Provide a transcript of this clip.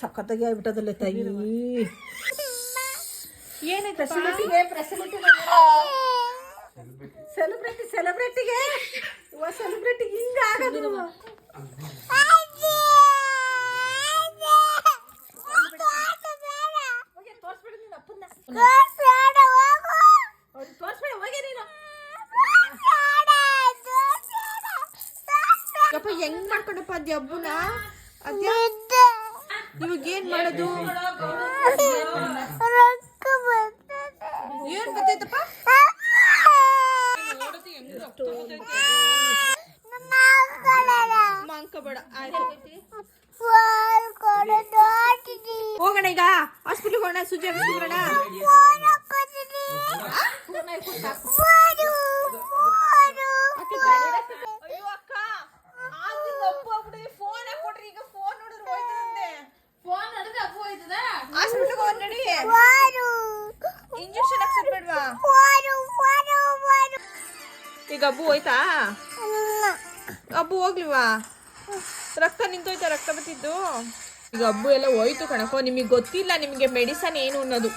ಸಖತ್ತಾಗಿ ಆಗ್ಬಿಟ್ಟದಲ್ಲ ತಾಯಿ. ಏನಾಯ್ತು ಫೆಸಿಲಿಟಿಗೆ ಫೆಸಿಲಿಟಿ ಸೆಲೆಬ್ರಿಟಿ ಸೆಲೆಬ್ರಿಟಿಗೆ ಸೆಲೆಬ್ರಿಟಿ ಹಿಂಗ ಆಗೋದು. ಹೋಗಿ ಮಾಡ್ಕೊಂಡಪ್ಪ ಅದ್ ಹಬ್ಬನ ಅದ್ಯಾ ಇವಾಗ ಏನ್ ಮಾಡೋದು? ಏನ್ ಬರ್ತೈತಪ್ಪ ಮಂಕಬೇಡ ಹೋಗೋಣ ಈಗ. ಹಾಸ್ಪಿಟ್ಲಿಗೆ ಹೋಗೋಣ. ಸುಜಿ ಹಾಕ್ಸ್ಕೊಂಬರೋಣ ಅಯ್ಯೋ ನಡಿ ಇಂಜೆಕ್ಷನ್ ಹಾಕ್ಸೋದ್ ಬೇಡ್ವಾ ಈಗ ಅಬ್ಬು ಹೋಯ್ತಾ? ಅಬ್ಬು ಹೋಗ್ಲಿವಾ? ರಕ್ತ ನಿಂತೋಯ್ತಾ ರಕ್ತ ಬರ್ತಿದ್ದು ಈಗ ಅಬ್ಬು ಎಲ್ಲ ಹೋಯ್ತು ಕಣಕೋ ನಿಮಗೆ ಗೊತ್ತಿಲ್ಲ ನಿಮಗೆ ಮೆಡಿಸನ್ ಏನು ಅನ್ನೋದು.